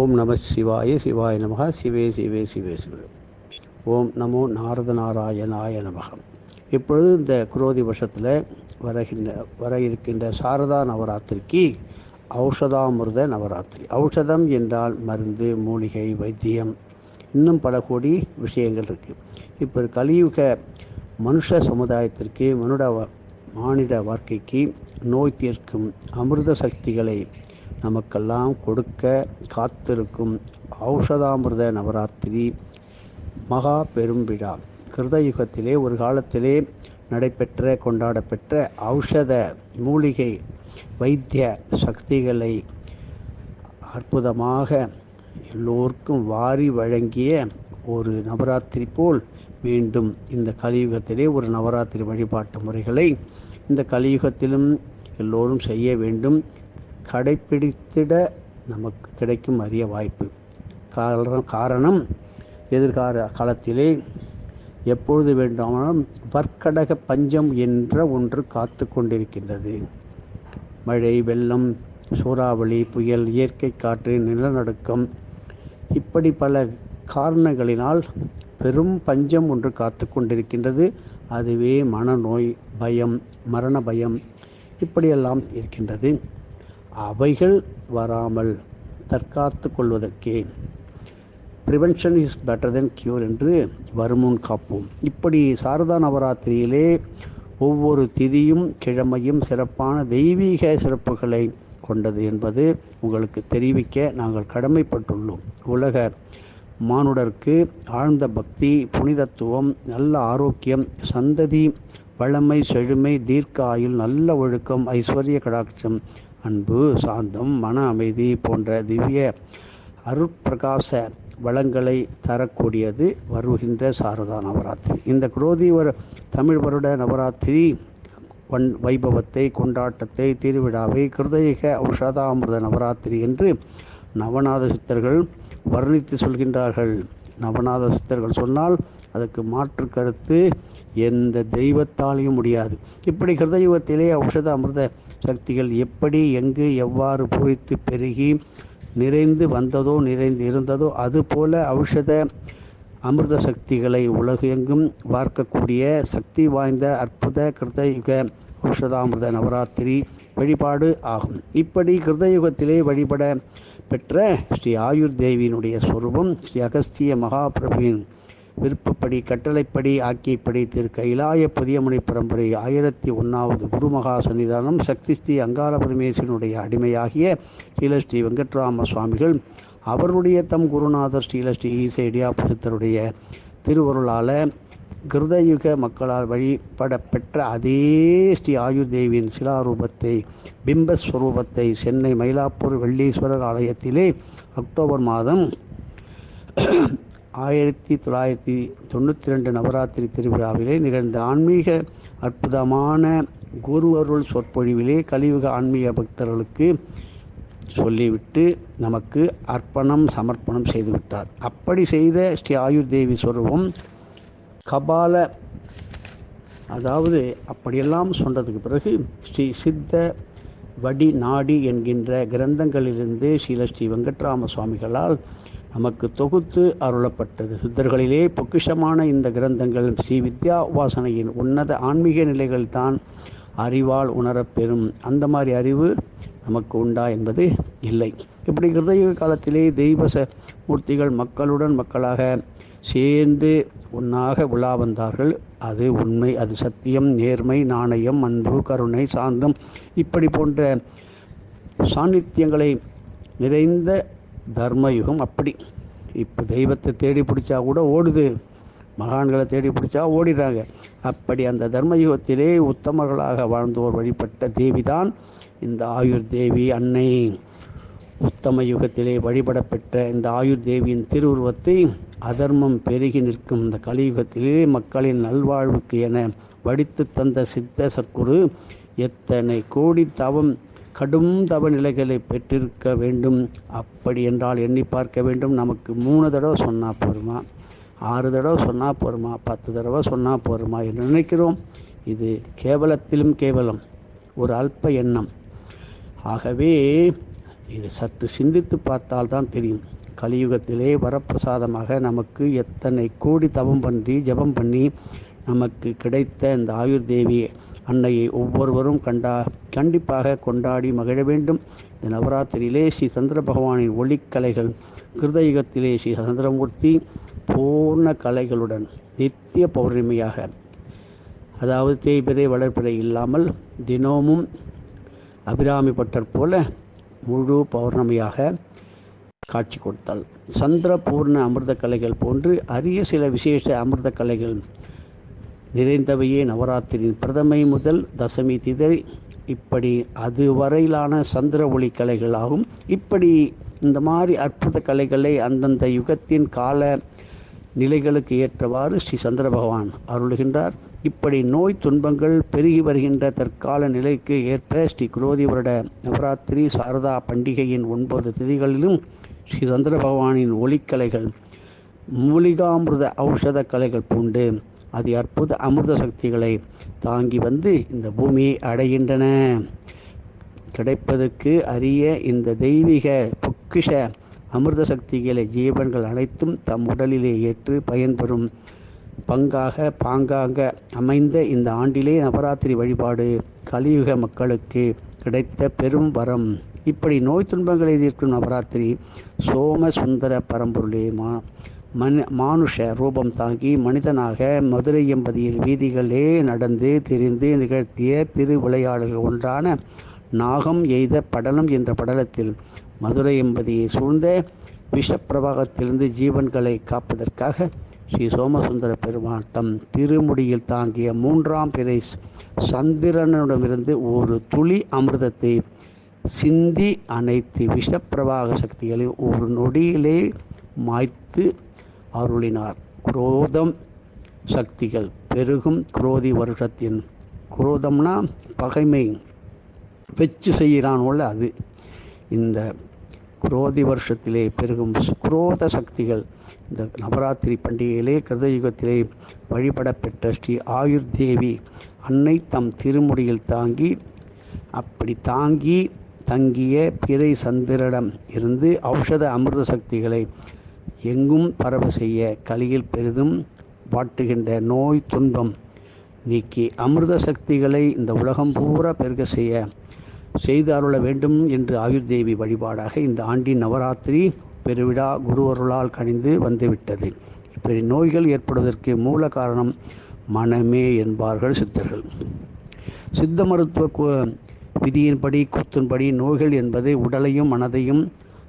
ஓம் நம சிவாய சிவாய நமக சிவே சிவே சிவே சிவே. ஓம் நமோ நாரத நாராயணாய நமகம் இப்பொழுது இந்த குரோதி வருஷத்தில் வருகின்ற வர இருக்கின்ற சாரதா நவராத்திரிக்கு ஔஷதாமிருத நவராத்திரி. ஔஷதம் என்றால் மருந்து மூலிகை வைத்தியம். இன்னும் பல கோடி விஷயங்கள் இருக்குது இப்போ கலியுக மனுஷ சமுதாயத்திற்கு மனுட மானிட வாழ்க்கைக்கு நோய் தீர்க்கும் அமிர்த சக்திகளை நமக்கெல்லாம் கொடுக்க காத்திருக்கும் ஔஷதாமிர்த நவராத்திரி மகா பெரும் விழா. கிருதயுகத்திலே ஒரு காலத்திலே நடைபெற்ற கொண்டாடப்பெற்ற ஔஷத மூலிகை வைத்திய சக்திகளை அற்புதமாக எல்லோருக்கும் வாரி வழங்கிய ஒரு நவராத்திரி போல் மீண்டும் இந்த கலியுகத்திலே ஒரு நவராத்திரி வழிபாட்டு முறைகளை இந்த கலியுகத்திலும் எல்லோரும் செய்ய வேண்டும். கடைப்பிடித்திட நமக்கு கிடைக்கும் அரிய வாய்ப்பு. காரணம் காரணம் எதிர்கால காலத்திலே எப்பொழுது வேண்டுமானாலும் வர்க்கடக பஞ்சம் என்ற ஒன்று காத்து கொண்டிருக்கின்றது. மழை வெள்ளம் சூறாவளி புயல் இயற்கை காற்று நிலநடுக்கம் இப்படி பல காரணங்களினால் பெரும் பஞ்சம் ஒன்று காத்து கொண்டிருக்கின்றது. அதுவே மனநோய் பயம் மரண பயம் இப்படியெல்லாம் இருக்கின்றது. அவைகள் வராமல் தற்காத்து கொள்வதற்கே prevention is better than cure என்று வருமுன் காப்போம். இப்படி சாரதா நவராத்திரியிலே ஒவ்வொரு திதியும் கிழமையும் சிறப்பான தெய்வீக சிறப்புகளை கொண்டது என்பது உங்களுக்கு தெரிவிக்க நாங்கள் கடமைப்பட்டுள்ளோம். உலக மானுடருக்கு ஆழ்ந்த பக்தி புனிதத்துவம் நல்ல ஆரோக்கியம் சந்ததி வளமை செழுமை தீர்க்க ஆயுள் நல்ல ஒழுக்கம் ஐஸ்வர்ய கடாட்சம் அன்பு சாந்தம் மன அமைதி போன்ற திவ்ய அருட்பிரகாச வளங்களை தரக்கூடியது வருகின்ற சாரதா நவராத்திரி. இந்த குரோதி வர தமிழ் வருட நவராத்திரி வன் வைபவத்தை கொண்டாட்டத்தை திருவிழாவை கிருதயுக ஔஷதாமிர்த நவராத்திரி என்று நவநாத சித்தர்கள் வர்ணித்து சொல்கின்றார்கள். நவநாத சித்தர்கள் சொன்னால் அதுக்கு மாற்று கருத்து எந்த தெய்வத்தாலையும் முடியாது. இப்படி கிருதயுகத்திலே ஔஷத அமிர்த சக்திகள் எப்படி எங்கு எவ்வாறு பூரித்து பெருகி நிறைந்து வந்ததோ நிறைந்து இருந்ததோ அதுபோல ஔஷத அமிர்த சக்திகளை உலகெங்கும் பார்க்கக்கூடிய சக்தி வாய்ந்த அற்புத கிருதயுக ஔஷதாமிர்த நவராத்திரி வழிபாடு ஆகும். இப்படி கிருதயுகத்திலே வழிபட பெற்ற ஸ்ரீ ஆயுர் தேவியினுடைய சொரூபம் ஸ்ரீ அகஸ்திய மகாபிரபுவின் விருப்பப்படி கட்டளைப்படி ஆக்கியப்படி திரு கைலாய புதியமுனை பரம்பரை ஆயிரத்தி ஒன்றாவது குருமகா சன்னிதானம் சக்தி ஸ்ரீ அங்கார பரமேஸ்வரனுடைய அடிமையாகிய ஸ்ரீலஸ்ரீ வெங்கட்ராம சுவாமிகள் அவருடைய தம் குருநாதர் ஸ்ரீலஸ்ரீ ஈசேடியா இடியாபுத்தருடைய திருவருளால் கிருதயுக மக்களால் வழிபட பெற்ற அதே ஸ்ரீ ஆயுர்தேவியின் சிலாரூபத்தை பிம்பஸ்வரூபத்தை சென்னை மயிலாப்பூர் வெள்ளீஸ்வரர் ஆலயத்திலே அக்டோபர் மாதம் ஆயிரத்தி தொள்ளாயிரத்தி தொண்ணூற்றி ரெண்டு நவராத்திரி திருவிழாவிலே நிகழ்ந்த ஆன்மீக அற்புதமான குரு அருள் சொற்பொழிவிலே கலியுக ஆன்மீக பக்தர்களுக்கு சொல்லிவிட்டு நமக்கு அர்ப்பணம் சமர்ப்பணம் செய்துவிட்டார். அப்படி செய்த ஸ்ரீ ஆயுர் தேவி சொருவம் கபால அதாவது அப்படியெல்லாம் சொன்னதுக்கு பிறகு ஸ்ரீ சித்த வடி நாடி என்கின்ற கிரந்தங்களிலிருந்து ஸ்ரீல ஸ்ரீ வெங்கட்ராம சுவாமிகளால் நமக்கு தொகுத்து அருளப்பட்டது. சித்தர்களிலே பொக்கிஷமான இந்த கிரந்தங்கள் ஸ்ரீ வித்யா உபாசனையின் உன்னத ஆன்மீக நிலைகள் தான் அறிவால் உணரப்பெறும். அந்த மாதிரி அறிவு நமக்கு உண்டா என்பது இல்லை. இப்படி கிருதயுக காலத்திலே தெய்வ மூர்த்திகள் மக்களுடன் மக்களாக சேர்ந்து ஒன்றாக உலா வந்தார்கள். அது உண்மை அது சத்தியம் நேர்மை நாணயம் அன்பு கருணை சாந்தம் இப்படி போன்ற சாநித்தியங்களை நிறைந்த தர்மயுகம் அப்படி. இப்போ தெய்வத்தை தேடி பிடிச்சா கூட ஓடுது. மகான்களை தேடி பிடிச்சா ஓடிடுறாங்க. அப்படி அந்த தர்மயுகத்திலே உத்தமர்களாக வாழ்ந்தோர் வழிபட்ட தேவிதான் இந்த ஆயுர் தேவி அன்னை. உத்தம யுகத்திலே வழிபடப்பெற்ற இந்த ஆயுர் தேவியின் திருவுருவத்தை அதர்மம் பெருகி நிற்கும் இந்த கலியுகத்திலே மக்களின் நல்வாழ்வுக்கு என வடித்து தந்த சித்த சத்குரு எத்தனை கோடி தவம் கடும் தவ நிலைகளை பெற்றிருக்க வேண்டும். அப்படி என்றால் எண்ணி பார்க்க வேண்டும். நமக்கு மூணு தடவை சொன்னால் போருமா? ஆறு தடவை சொன்னால் போருமா? பத்து தடவை சொன்னால் போருமா என்று நினைக்கிறோம். இது கேவலத்திலும் கேவலம். ஒரு அல்ப எண்ணம். ஆகவே இது சற்று சிந்தித்து பார்த்தால் தான் தெரியும். கலியுகத்திலே வரப்பிரசாதமாக நமக்கு எத்தனை கோடி தவம் பண்ணி ஜெபம் பண்ணி நமக்கு கிடைத்த இந்த ஆயுர்தேவி அன்னையை ஒவ்வொருவரும் கண்டா கண்டிப்பாக கொண்டாடி மகிழ வேண்டும். இந்த நவராத்திரியிலே ஸ்ரீ சந்திர பகவானின் ஒளிக்கலைகள் கிருதயுகத்திலே ஸ்ரீ சந்திரமூர்த்தி பூர்ண கலைகளுடன் நித்திய பௌர்ணமியாக அதாவது தேய்பிறை வளர்ப்பிறை இல்லாமல் தினமும் அபிராமி பட்டர் போல முழு பௌர்ணமியாக காட்சி கொடுத்தாள். சந்திர பூர்ண அமிர்த கலைகள் போன்று அரிய சில விசேஷ அமிர்த கலைகள் நிறைந்தவையே நவராத்திரியின் பிரதமை முதல் தசமி திதை இப்படி அது வரையிலான சந்திர ஒளி கலைகள் ஆகும் இப்படி இந்த மாதிரி அற்புத கலைகளை அந்தந்த யுகத்தின் கால நிலைகளுக்கு ஏற்றவாறு ஸ்ரீ சந்திர பகவான் அருளுகின்றார். இப்படி நோய் துன்பங்கள் பெருகி வருகின்ற தற்கால நிலைக்கு ஏற்ப ஸ்ரீ குரோதி வருட நவராத்திரி சாரதா பண்டிகையின் ஒன்பது திதிகளிலும் ஸ்ரீ சந்திர பகவானின் ஒளிக்கலைகள் மூலிகாமிருத ஔஷத கலைகள் பூண்டு அது அற்புத அமிர்த சக்திகளை தாங்கி வந்து இந்த பூமியை அடைகின்றன. கிடைப்பதற்கு அரிய இந்த தெய்வீக பொக்கிஷ அமிர்த சக்திகளை ஜீவன்கள் அனைத்தும் தம் உடலிலே ஏற்று பயன்பெறும் பங்காக பாங்காக அமைந்த இந்த ஆண்டிலே நவராத்திரி வழிபாடு கலியுக மக்களுக்கு கிடைத்த பெரும் வரம். இப்படி நோய் துன்பங்களை எதிர்க்கும் நவராத்திரி சோம சுந்தர பரம்பொருளே மா மனு மானுஷ ரூபம் தாங்கி மனிதனாக மதுரை எம்பதியில் வீதிகளே நடந்து திரிந்து நிகழ்த்திய திருவிளையாடல்கள் ஒன்றான நாகம் எய்த படலம் என்ற படலத்தில் மதுரை எம்பதியை சூழ்ந்த விஷப்பிரவாகத்திலிருந்து ஜீவன்களை காப்பதற்காக ஸ்ரீ சோமசுந்தர பெருமான் தம் திருமுடியில் தாங்கிய மூன்றாம் பிறை சந்திரனிடமிருந்து ஒரு துளி அமிர்தத்தை சிந்தி அனைத்து விஷப்பிரவாக சக்திகளை ஒரு நொடியிலே மாய்த்து அருளினார். குரோதம் சக்திகள் பெருகும் குரோதி வருஷத்தின் குரோதம்னா பகைமை வெச்சு செய்கிறானோல அது. இந்த குரோதி வருஷத்திலே பெருகும் குரோத சக்திகள் இந்த நவராத்திரி பண்டிகையிலே கிருதயுகத்திலே வழிபடப்பெற்ற ஸ்ரீ ஆயுர் தேவி அன்னை தம் திருமுடியில் தாங்கி அப்படி தாங்கி தங்கிய பிறை சந்திரிடம் இருந்து ஔஷத அமிர்த சக்திகளை எங்கும் பரவ செய்ய கலியில் பெரிதும் வாட்டுகின்ற நோய் துன்பம் நீக்கி அமிர்த சக்திகளை இந்த உலகம் பூரா பெருக செய்ய செய்து அருள வேண்டும் என்று ஆயுர்தேவி வழிபாடாக இந்த ஆண்டின் நவராத்திரி பெருவிழா குருவருளால் கணிந்து வந்துவிட்டது. இப்படி நோய்கள் ஏற்படுவதற்கு மூல காரணம் மனமே என்பார்கள் சித்தர்கள். சித்த மருத்துவ விதியின்படி கூத்தின்படி நோய்கள் என்பது உடலையும் மனதையும்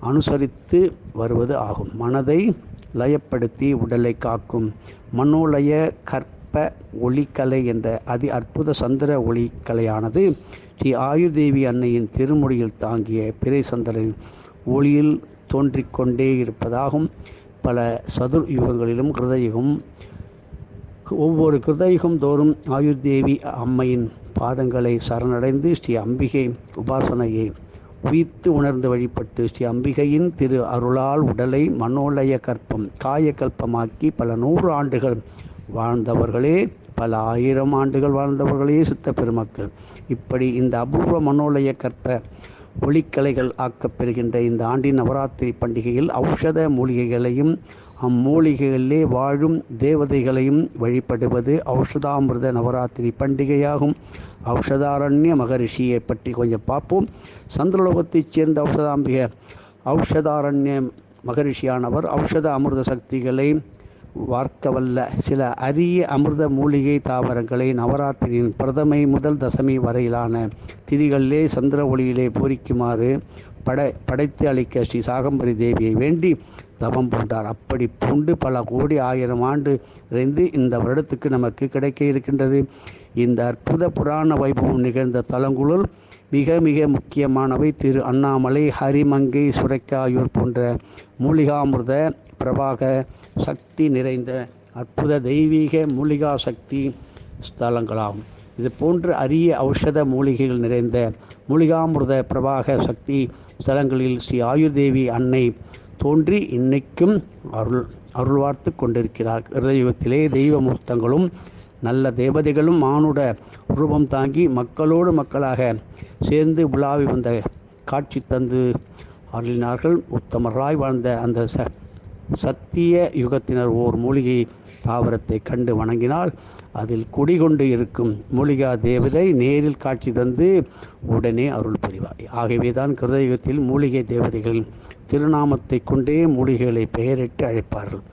அனுசரித்து வருவது ஆகும். மனதை லயப்படுத்தி உடலை காக்கும். மனோலய கற்ப ஒளிக்கலை என்ற அதி அற்புத சந்திர ஒளிக்கலையானது ஸ்ரீ ஆயுர்தேவி அன்னையின் திருமுடியில் தாங்கிய பிறை சந்திரன் ஒளியில் தோன்றிக்கொண்டே இருப்பதாகும். பல சதுர் யுகங்களிலும் கிருதயுகம் ஒவ்வொரு கிருதயுகம் தோறும் ஆயுர்தேவி அம்மையின் பாதங்களை சரணடைந்து ஸ்ரீ அம்பிகை உபாசனையை உயிர்த்து உணர்ந்து வழிபட்டு ஸ்ரீ அம்பிகையின் திரு அருளால் உடலை மனோலய கற்பம் காயக்கல்பமாக்கி பல நூறு ஆண்டுகள் வாழ்ந்தவர்களே பல ஆயிரம் ஆண்டுகள் வாழ்ந்தவர்களே சித்த பெருமக்கள். இப்படி இந்த அபூர்வ மனோலய கற்ப ஒளிக்கலைகள் ஆக்கப்பெறுகின்ற இந்த ஆண்டின் நவராத்திரி பண்டிகையில் ஔஷத மூலிகைகளையும் அம்மூலிகைகளிலே வாழும் தேவதைகளையும் வழிபடுவது ஔஷதாமிருத நவராத்திரி பண்டிகையாகும். ஔஷதாரண்ய மகரிஷியை பற்றி கொஞ்சம் பார்ப்போம். சந்திரலோகத்தைச் சேர்ந்த ஔஷதாம்பிகை ஔஷதாரண்ய மகரிஷியானவர் ஔஷத அமிர்த சக்திகளை வார்க்கவல்ல. சில அரிய அமிர்த மூலிகை தாவரங்களை நவராத்திரியின் பிரதமை முதல் தசமி வரையிலான திதிகளிலே சந்திர ஒளியிலே பூரிக்குமாறு படை படைத்து அளிக்க ஸ்ரீ சாகம்பரி தேவியை வேண்டி தவம் பூண்டார். அப்படி பூண்டு பல கோடி ஆயிரம் ஆண்டு இருந்து இந்த வருடத்துக்கு நமக்கு கிடைக்க இருக்கின்றது. இந்த அற்புத புராண வைபவம் நிகழ்ந்த தலங்களுள் மிக மிக முக்கியமானவை. திரு அண்ணாமலை ஹரிமங்கை சுரைக்காயூர் போன்ற மூலிகாமிர்த பிரபாக சக்தி நிறைந்த அற்புத தெய்வீக மூலிகா சக்தி ஸ்தலங்களாகும் இது போன்ற அரிய ஔஷத மூலிகைகள் நிறைந்த மூலிகாமிர்த பிரபாக சக்தி ஸ்தலங்களில் ஸ்ரீ ஆயுர்தேவி அன்னை தோன்றி இன்னைக்கும் அருள் அருள்வார்த்து கொண்டிருக்கிறார். ஹிருதயுகத்திலே தெய்வ மூர்த்தங்களும் நல்ல தேவதைகளும் மானுட ரூபம் தாங்கி மக்களோடு மக்களாக சேர்ந்து விழாவி வந்த காட்சி தந்து அருளினார்கள். உத்தமராய் வாழ்ந்த அந்த ச சத்திய யுகத்தினர் ஓர் மூலிகை தாவரத்தை கண்டு வணங்கினால் அதில் குடிகொண்டு இருக்கும் மூலிகா தேவதை நேரில் காட்சி தந்து உடனே அருள் புரிவார் ஆகவே தான் கிருதயுகத்தில் மூலிகை தேவதைகள் திருநாமத்தை கொண்டே மூலிகைகளை பெயரிட்டு அழைப்பார்கள்.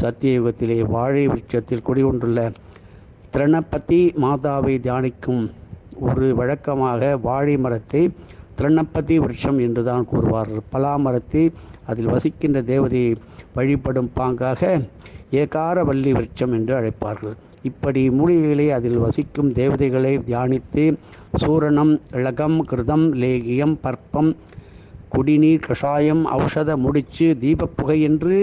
சத்தியயுகத்திலே வாழை விருட்சத்தில் குடிகொண்டுள்ள திரணப்பதி மாதாவை தியானிக்கும் ஒரு வழக்கமாக வாழை மரத்தை திரணப்பதி விருட்சம் என்றுதான் கூறுவார்கள். பலா மரத்தை அதில் வசிக்கின்ற தேவதையை வழிபடும் பாங்காக ஏகாரவல்லி விருட்சம் என்று அழைப்பார்கள். இப்படி மூலிகைகளை அதில் வசிக்கும் தேவதைகளை தியானித்து சூரணம் இளகம் கிருதம் லேகியம் பற்பம் குடிநீர் கஷாயம் ஔஷத முடிச்சு தீபப்புகை என்று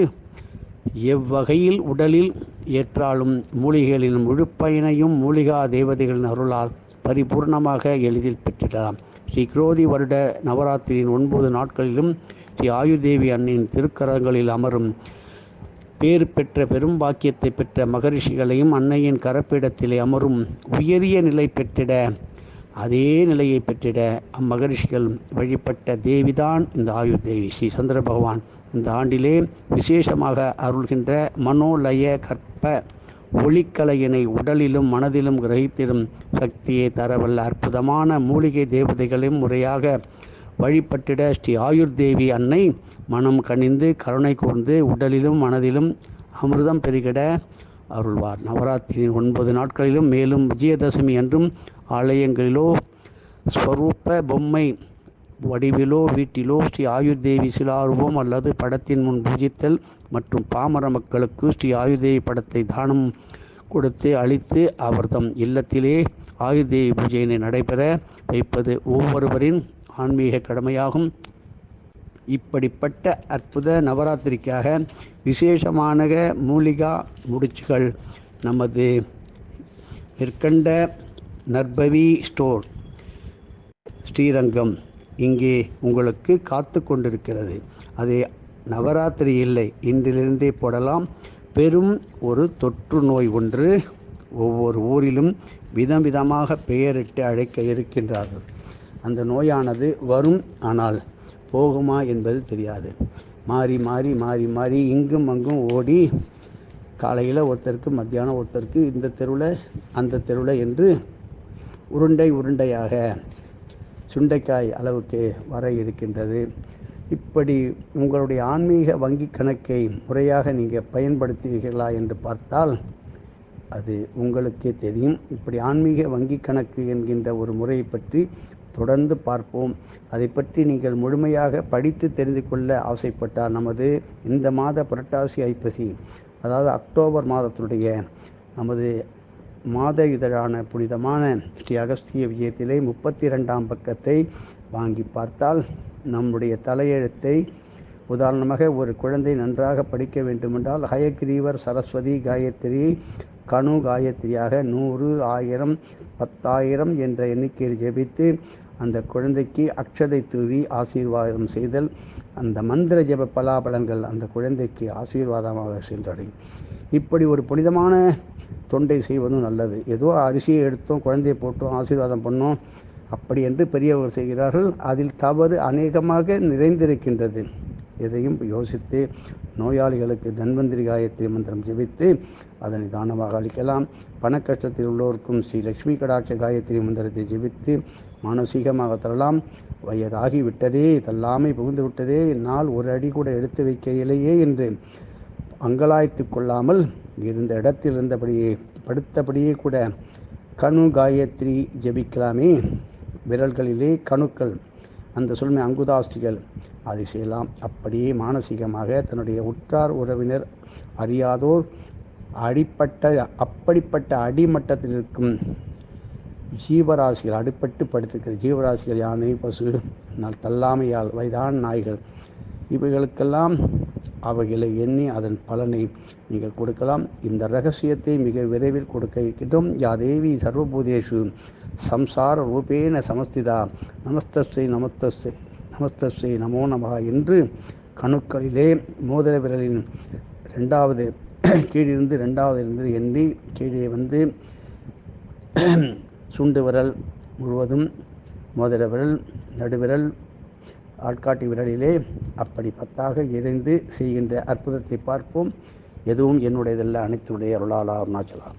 எவ்வகையில் உடலில் ஏற்றாலும் மூலிகைகளின் முழு பயனையும் மூலிகா தேவதைகளின் அருளால் பரிபூர்ணமாக எளிதில் பெற்றிடலாம். ஸ்ரீ குரோதி வருட நவராத்திரியின் ஒன்பது நாட்களிலும் ஸ்ரீ ஆயுர்தேவி அன்னையின் திருக்கரங்களில் அமரும் பேறு பெற்ற பெரும் பாக்கியத்தை பெற்ற மகரிஷிகளையும் அன்னையின் கரப்பிடத்திலே அமரும் உயரிய நிலை பெற்றிட அதே நிலையை பெற்றிட அம்மகரிஷிகள் வழிபட்ட தேவிதான் இந்த ஆயுர் தேவி ஸ்ரீ சந்திர பகவான் இந்த ஆண்டிலே விசேஷமாக அருள்கின்ற மனோலய கற்ப ஒளிக்கலையினை உடலிலும் மனதிலும் கிரகித்திடும் சக்தியை தரவல்ல அற்புதமான மூலிகை தேவதைகளையும் முறையாக வழிபட்டிட ஸ்ரீ ஆயுர் தேவி அன்னை மனம் கனிந்து கருணை கூர்ந்து உடலிலும் மனதிலும் அமிர்தம் பெருகிட அருள்வார். நவராத்திரியின் ஒன்பது நாட்களிலும் மேலும் விஜயதசமி அன்றும் ஆலயங்களிலோ ஸ்வரூப பொம்மை வடிவிலோ வீட்டிலோ ஸ்ரீ ஆயுர்தேவி சிலாரூபம் அல்லது படத்தின் முன் பூஜித்தல் மற்றும் பாமர மக்களுக்கு ஸ்ரீ ஆயுர்தேவி படத்தை தானம் கொடுத்து அளித்து அவர் தம் இல்லத்திலே ஆயுர்தேவி பூஜையினை நடைபெற வைப்பது ஒவ்வொருவரின் ஆன்மீக கடமையாகும். இப்படிப்பட்ட அற்புத நவராத்திரிக்காக விசேஷமான மூலிகா முடிச்சுகள் நமது நிற்கண்ட நற்பவி ஸ்டோர். ஸ்ரீரங்கம் இங்கே உங்களுக்கு காத்து கொண்டிருக்கிறது. அது நவராத்திரி இல்லை இன்றிலிருந்தே போடலாம். பெரும் ஒரு தொற்று நோய் ஒன்று ஒவ்வொரு ஊரிலும் விதம் விதமாக பெயரிட்டு அழைக்க இருக்கின்றார்கள். அந்த நோயானது வரும் ஆனால் போகுமா என்பது தெரியாது. மாறி மாறி மாறி மாறி இங்கும் அங்கும் ஓடி காலையில் ஒருத்தருக்கு மத்தியானம் ஒருத்தருக்கு இந்த தெருவில் அந்த தெருவில் என்று உருண்டை உருண்டையாக சுண்டைக்காய் அளவுக்கு வர இருக்கின்றது. இப்படி உங்களுடைய ஆன்மீக வங்கி கணக்கை முறையாக நீங்கள் பயன்படுத்துவீர்களா என்று பார்த்தால் அது உங்களுக்கே தெரியும். இப்படி ஆன்மீக வங்கி கணக்கு என்கின்ற ஒரு முறையை பற்றி தொடர்ந்து பார்ப்போம். அதை பற்றி நீங்கள் முழுமையாக படித்து தெரிந்து கொள்ள ஆசைப்பட்டால் நமது இந்த மாத புரட்டாசி ஐப்பசி அதாவது அக்டோபர் மாதத்தினுடைய நமது மாத இதழான புனிதமான ஸ்ரீ அகஸ்திய விஜயத்திலே முப்பத்தி ரெண்டாம் பக்கத்தை வாங்கி பார்த்தால் நம்முடைய தலையெழுத்தை உதாரணமாக ஒரு குழந்தை நன்றாக படிக்க வேண்டுமென்றால் ஹயக்ரீவர் சரஸ்வதி காயத்ரி கணு காயத்ரியாக நூறு ஆயிரம் பத்தாயிரம் என்ற எண்ணிக்கையில் ஜெபித்து அந்த குழந்தைக்கு அக்ஷதை தூவி ஆசீர்வாதம் செய்தல் அந்த மந்திர ஜெப பலாபலன்கள் அந்த குழந்தைக்கு ஆசீர்வாதமாக சென்றடையும். இப்படி ஒரு புனிதமான தொண்டை செய்வதும் நல்லது. ஏதோ அரிசியை எடுத்தோம் குழந்தையை போட்டோம் ஆசீர்வாதம் பண்ணோம் அப்படி என்று பெரியவர்கள் செய்கிறார்கள். அதில் தவறு அநேகமாக நிறைந்திருக்கின்றது. எதையும் யோசித்து நோயாளிகளுக்கு தன்வந்திரி காயத்ரி மந்திரம் ஜெபித்து அதனை தானமாக அளிக்கலாம். பணக்கஷ்டத்தில் உள்ளோருக்கும் ஸ்ரீ லக்ஷ்மி கடாட்ச காயத்ரி மந்திரத்தை ஜெபித்து மானசீகமாக தரலாம். வயதாகி விட்டதே தள்ளாமை புகுந்து விட்டதே என்னால் ஒரு அடி கூட எடுத்து வைக்க இல்லையே என்று அங்கலாய்த்து கொள்ளாமல் இருந்த இடத்தில் இருந்தபடியே படுத்தபடியே கூட கணு காயத்ரி ஜெபிக்கலாமே. விரல்களிலே கணுக்கள் அந்த சொல்மை அங்குதாஸ்திகள் அதை செய்யலாம். அப்படியே மானசீகமாக தன்னுடைய உற்றார் உறவினர் அறியாதோர் அடிப்பட்ட அப்படிப்பட்ட அடிமட்டத்தில் இருக்கும் ஜீவராசிகள் அடிப்பட்டு படுத்திருக்கிற ஜீவராசிகள் யானை பசு நாள் தள்ளாமையால் வயதான நாய்கள் இவைகளுக்கெல்லாம் அவைகளை எண்ணி அதன் பலனை நீங்கள் கொடுக்கலாம். இந்த ரகசியத்தை மிக விரைவில் கொடுக்க இருக்கின்றோம். யாதேவி சர்வபூதேஷு சம்சார ரூபேன சமஸ்திதா. நமஸ்தஸ்தை நமஸ்தஸ்தை நமஸ்தஸ்தை நமோ நமகா என்று கணுக்களிலே மோதிர விரலின் ரெண்டாவது கீழிருந்து ரெண்டாவது இருந்து எண்ணி கீழே வந்து சுண்டு விரல் முழுவதும் மோதிர விரல் நடுவிரல் ஆட்காட்டி விரலிலே அப்படி பத்தாக இறைந்து செய்கின்ற அற்புதத்தை பார்ப்போம். எதுவும் என்னுடையதல்ல அனைத்துடைய அருளாளா அருணாச்சலா